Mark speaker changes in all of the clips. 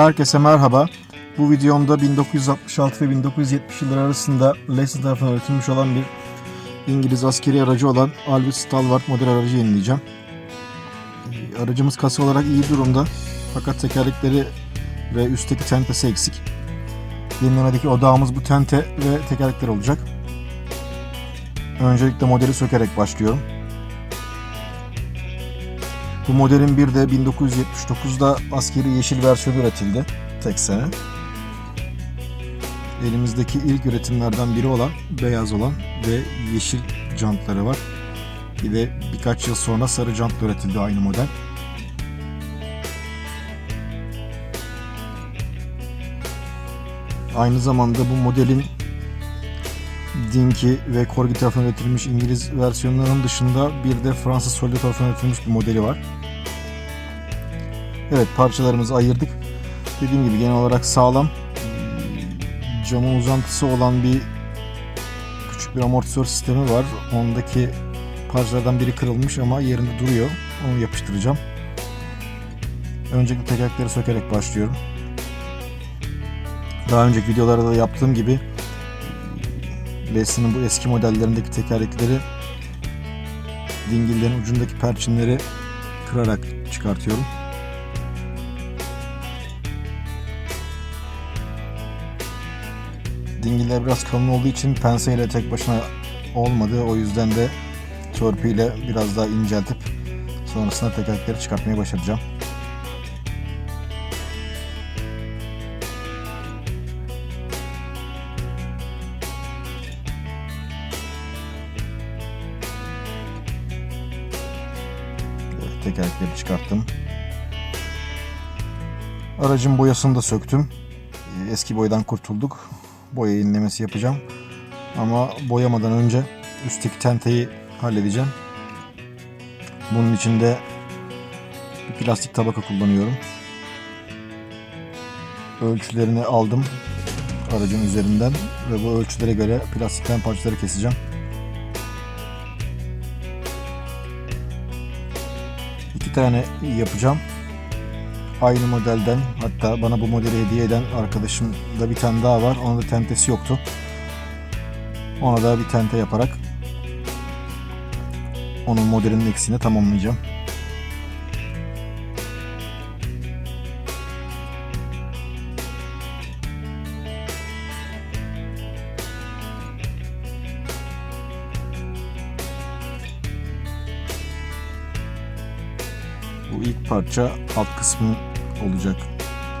Speaker 1: Herkese merhaba. Bu videomda 1966 ve 1970 yılları arasında Leicester tarafından üretilmiş olan bir İngiliz askeri aracı olan Alvis Stalwart model aracı yenileyeceğim. Aracımız kasa olarak iyi durumda fakat tekerlekleri ve üstteki tentesi eksik. Yenilemedeki odağımız bu tente ve tekerlekler olacak. Öncelikle modeli sökerek başlıyorum. Bu modelin bir de 1979'da askeri yeşil versiyonu üretildi. Tek sene. Elimizdeki ilk üretimlerden biri olan beyaz olan ve yeşil jantları var. Bir de birkaç yıl sonra sarı jantla üretildi aynı model. Aynı zamanda bu modelin Dinky ve Corgi tarafından üretilmiş İngiliz versiyonlarının dışında bir de Fransız Solid tarafından üretilmiş bir modeli var. Evet parçalarımızı ayırdık. Dediğim gibi genel olarak sağlam. Camın uzantısı olan bir küçük bir amortisör sistemi var. Ondaki parçalardan biri kırılmış ama yerinde duruyor. Onu yapıştıracağım. Öncelikle tekerlekleri sökerek başlıyorum. Daha önceki videolarda da yaptığım gibi Leslie'nin bu eski modellerindeki tekerlekleri dingillerin ucundaki perçinleri kırarak çıkartıyorum. Dingiller biraz kalın olduğu için penseyle tek başına olmadı. O yüzden de törpüyle biraz daha inceltip sonrasında tekerlekleri çıkartmayı başaracağım. Tekerlekleri çıkarttım. Aracın boyasını da söktüm. Eski boyadan kurtulduk. Boya yenilemesi yapacağım. Ama boyamadan önce üstteki tenteyi halledeceğim. Bunun için de bir plastik tabaka kullanıyorum. Ölçülerini aldım aracın üzerinden ve bu ölçülere göre plastikten parçaları keseceğim. İki tane yapacağım. Aynı modelden hatta bana bu modeli hediye eden arkadaşımda bir tane daha var. Onun da tentesi yoktu. Ona da bir tente yaparak onun modelinin eksiğini tamamlayacağım. Bu ilk parça alt kısmı olacak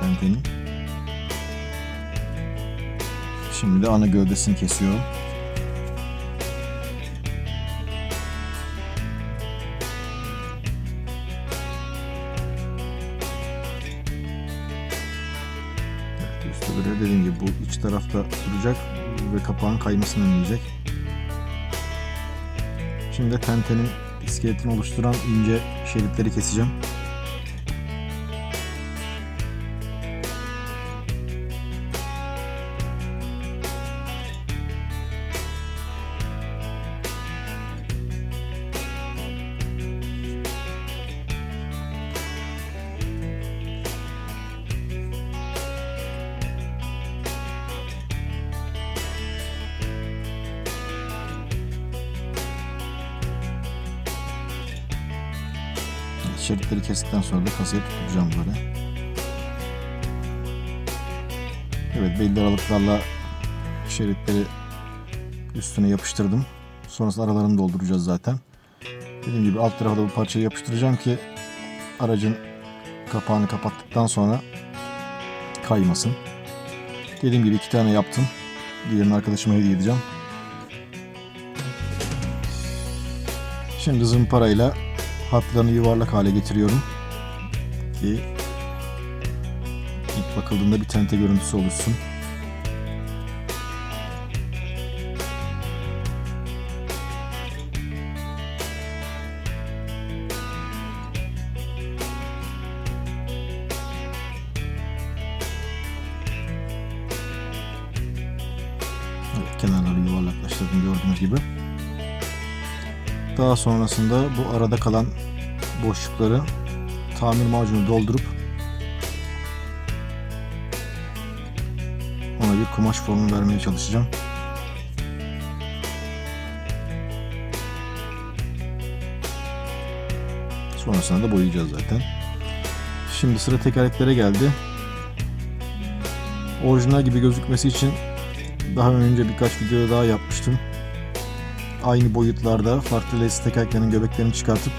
Speaker 1: tentenin. Şimdi ana gövdesini kesiyorum. Üstte böyle dediğim gibi bu iç tarafta duracak ve kapağın kaymasını önleyecek. Şimdi de tentenin iskeletini oluşturan ince şeritleri keseceğim. Şeritleri kestikten sonra da kasaya tutturacağım böyle. Evet belli aralıklarla şeritleri üstüne yapıştırdım. Sonrasında aralarını dolduracağız zaten. Dediğim gibi alt tarafa da bu parçayı yapıştıracağım ki aracın kapağını kapattıktan sonra kaymasın. Dediğim gibi iki tane yaptım. Diğerini arkadaşıma hediye edeceğim. Şimdi zımparayla hatlarını yuvarlak hale getiriyorum ki ilk bakıldığında bir tente görüntüsü oluşsun. Evet, kenarları yuvarlaklaştırdım gördüğünüz gibi. Daha sonrasında bu arada kalan boşlukları tamir macunu doldurup bir kumaş formu vermeye çalışacağım. Sonrasında da boyayacağız zaten. Şimdi sıra tekerleklere geldi. Orijinal gibi gözükmesi için daha önce birkaç video daha yapmıştım. Aynı boyutlarda farklı lace tekerleklerin göbeklerini çıkartıp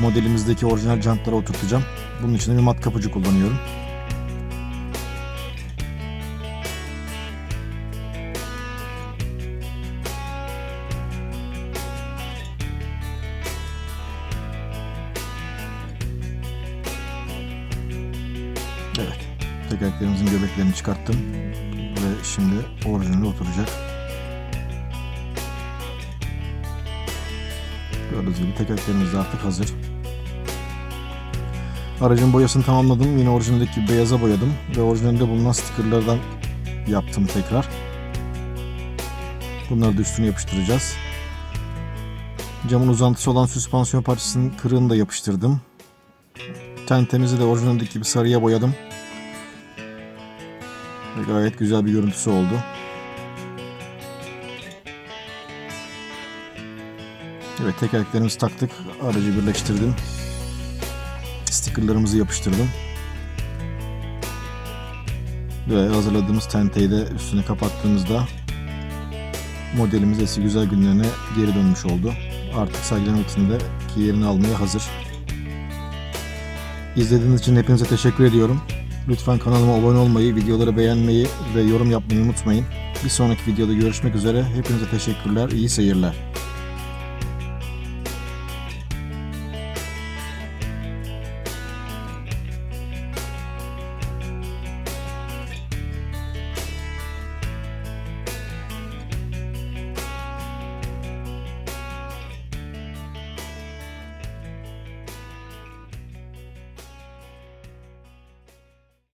Speaker 1: modelimizdeki orijinal jantlara oturtacağım. Bunun için de bir mat kapıcı kullanıyorum. Evet. Tekerleklerimizin göbeklerini çıkarttım. Ve şimdi orijinali oturacak. Gördüğünüz gibi tekerleklerimiz de artık hazır. Aracın boyasını tamamladım. Yine orijinaldeki beyaza boyadım. Ve orijinalde bulunan stickerlardan yaptım tekrar. Bunları da üstüne yapıştıracağız. Camın uzantısı olan süspansiyon parçasının kırığını da yapıştırdım. Tentemizi de orijinaldeki gibi sarıya boyadım. Ve gayet güzel bir görüntüsü oldu. Evet tekerleklerimizi taktık. Aracı birleştirdim. Stickerlarımızı yapıştırdım. Ve hazırladığımız tenteyi de üstüne kapattığımızda modelimiz eski güzel günlerine geri dönmüş oldu. Artık sergilemek için de ki yerini almaya hazır. İzlediğiniz için hepinize teşekkür ediyorum. Lütfen kanalıma abone olmayı, videoları beğenmeyi ve yorum yapmayı unutmayın. Bir sonraki videoda görüşmek üzere. Hepinize teşekkürler, iyi seyirler.